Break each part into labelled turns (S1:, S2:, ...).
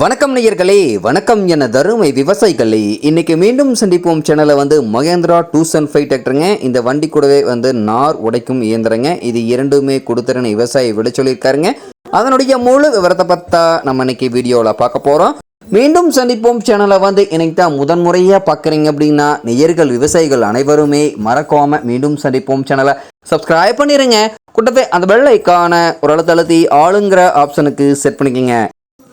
S1: வணக்கம் நேயர்களே வணக்கம் என தருமை விவசாயிகளே. இன்னைக்கு மீண்டும் சந்திப்போம். சேனலை வந்து மகேந்திரா டூ அண்ட் ஃபைவ் டிராக்டருங்க. இந்த வண்டி கூடவே வந்து நார் உடைக்கும் இயந்திரங்க. இது இரண்டுமே கொடுத்துருன்னு விவசாயி விட சொல்லியிருக்காருங்க. அதனுடைய முழு விவரத்தை பார்த்தா நம்ம இன்னைக்கு வீடியோவில் பார்க்க போகிறோம் மீண்டும் சந்திப்போம். சேனலை வந்து இன்னைக்கு தான் முதன்முறையாக பார்க்குறீங்க அப்படின்னா நேயர்கள் விவசாயிகள் அனைவருமே மறக்காம மீண்டும் சந்திப்போம். சேனலை சப்ஸ்கிரைப் பண்ணிடுங்க கூட்டத்தை அந்த பெல் ஐக்கான ஒரு அழுத்த ஆளுங்கிற ஆப்ஷனுக்கு செட் பண்ணிக்கோங்க.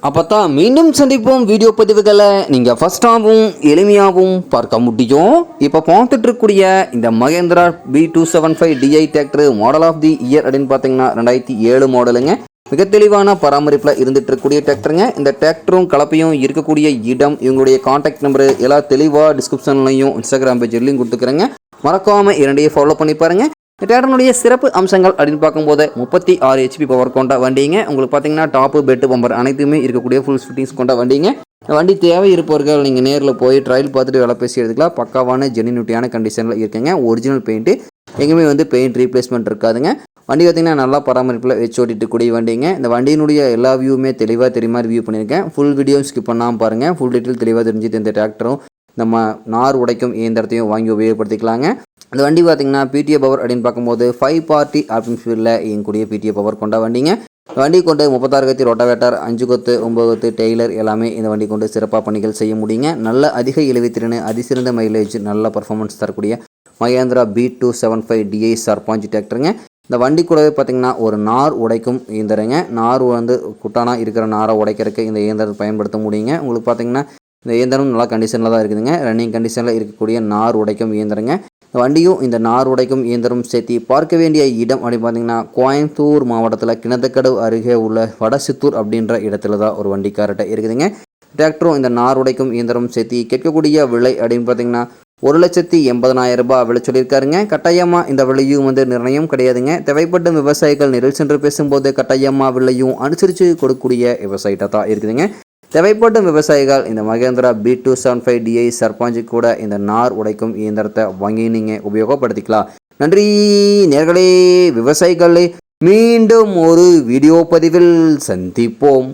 S1: அப்போ தான் மீண்டும் சந்திப்போம் வீடியோ பதிவுகளை. நீங்கள் ஃபஸ்ட்டாகவும் எளிமையாகவும் பார்க்க முடியும். இப்போ பார்த்துட்டு இருக்கக்கூடிய இந்த Mahindra B two seven five DI tractor model of the year அப்படின்னு பார்த்தீங்கன்னா ரெண்டாயிரத்தி ஏழு மாடலுங்க மிக தெளிவான பராமரிப்பில் இருந்துட்டு இருக்கக்கூடிய டிராக்டருங்க இந்த டிராக்டரும் கலப்பையும் இருக்கக்கூடிய இடம் இவங்களுடைய காண்டாக்ட் நம்பர் எல்லாம் தெளிவாக டிஸ்கிரிப்ஷன்லையும் இன்ஸ்டாகிராம் பேஜ்லையும் கொடுத்துக்கிறேங்க. மறக்காமல் இரண்டையும் ஃபாலோ பண்ணி பாருங்க. இந்த சிறப்பு அம்சங்கள் அப்படின்னு பார்க்கும்போது முப்பத்தி ஆறு ஹெச்பி பவர் கொண்ட வண்டிங்க. உங்களுக்கு பார்த்தீங்கன்னா டாப்பு பெட்டு பம்பர் அனைத்துமே இருக்கக்கூடிய ஃபுல் ஃபிட்டிங்ஸ் கொண்ட வண்டிங்க. வண்டி தேவை இருப்பவர்கள் நீங்கள் நேரில் போய் ட்ரையல் பார்த்துட்டு வேலை பேசி எடுத்துக்கலாம். பக்காவான ஜெனினிட்டியான கண்டிஷனில் இருக்குங்க. ஒரிஜினல் பெயிண்ட்டு எங்கேயுமே வந்து பெயிண்ட் ரீப்ளேஸ்மெண்ட் இருக்காதுங்க. வண்டி பார்த்திங்கன்னா நல்லா பராமரிப்பில் வச்சு ஓட்டிட்டு கூடிய வண்டிங்க. இந்த வண்டியினுடைய எல்லா வியூவுமே தெளிவாக தெரியுமா ரிவ்யூ பண்ணியிருக்கேன். ஃபுல் வீடியோ ஸ்கிப் பண்ணாமல் பாருங்கள் ஃபுல் டீட்டெயில் தெளிவாக தெரிஞ்சுட்டு இந்த டிராக்டரும் நம்ம நார் உடைக்கும் இயந்திரத்தையும் வாங்கி உபயோகப்படுத்திக்கலாங்க. இந்த வண்டி பார்த்தீங்கன்னா பிடிஏ பவர் அப்படின்னு பார்க்கும்போது ஃபைவ் பார்ட்டி ஆப்ஷன் ஃபீல்டில் இயங்கக்கூடிய பிடிஏ பவர் கொண்ட வண்டிங்க. இந்த வண்டி கொண்டு முப்பத்தாறு கத்தி ரொட்டவேட்டர் அஞ்சு கொத்து ஒம்பது கொத்து டெய்லர் எல்லாமே இந்த வண்டி கொண்டு சிறப்பாக பணிகள் செய்ய முடியுங்க. நல்ல அதிக இழுவைத்திறன் அதிசிறந்த மைலேஜ் நல்ல பர்ஃபார்மன்ஸ் தரக்கூடிய Mahindra B two seven five DI Sarpanch டிராக்டருங்க இந்த வண்டி கூடவே பார்த்தீங்கன்னா ஒரு நார் உடைக்கும் இயந்திரங்க. நார் வந்து குட்டானா இருக்கிற நாரை உடைக்கிறதுக்கு இந்த இயந்திரத்தை பயன்படுத்த முடியுங்க. உங்களுக்கு பார்த்தீங்கன்னா இந்த இயந்திரம் நல்லா கண்டிஷனில் தான் இருக்குதுங்க. ரன்னிங் கண்டிஷனில் இருக்கக்கூடிய நார் உடைக்கும் இயந்திரங்க. இந்த வண்டியும் இந்த நார் உடைக்கும் இயந்திரம் சேர்த்து பார்க்க வேண்டிய இடம் அப்படின்னு பார்த்தீங்கன்னா கோயம்புத்தூர் மாவட்டத்தில் கிணத்துக்கடவு அருகே உள்ள வடசித்தூர் அப்படின்ற இடத்துல தான் ஒரு வண்டி இருக்குதுங்க. டிராக்டரும் இந்த நார் உடைக்கும் இயந்திரம் சேர்த்து கேட்கக்கூடிய விலை அப்படின்னு பார்த்தீங்கன்னா ஒரு லட்சத்தி எண்பதனாயிரம் ரூபாய் விலை சொல்லியிருக்காருங்க. கட்டாயமாக இந்த விலையும் வந்து நிர்ணயம் கிடையாதுங்க. தேவைப்படும் விவசாயிகள் நிரல் சென்று பேசும்போது கட்டாயமாக விலையும் அனுசரித்து கொடுக்கக்கூடிய விவசாயிட்ட தான் இருக்குதுங்க. தேவைப்படும் விவசாயிகள் இந்த Mahindra B two seven five DI Sarpanch கூட இந்த நார் உடைக்கும் இயந்திரத்தை வாங்கி நீங்கள் உபயோகப்படுத்திக்கலாம். நன்றி. நேர்களே விவசாயிகளே மீண்டும் ஒரு வீடியோ பதிவில் சந்திப்போம்.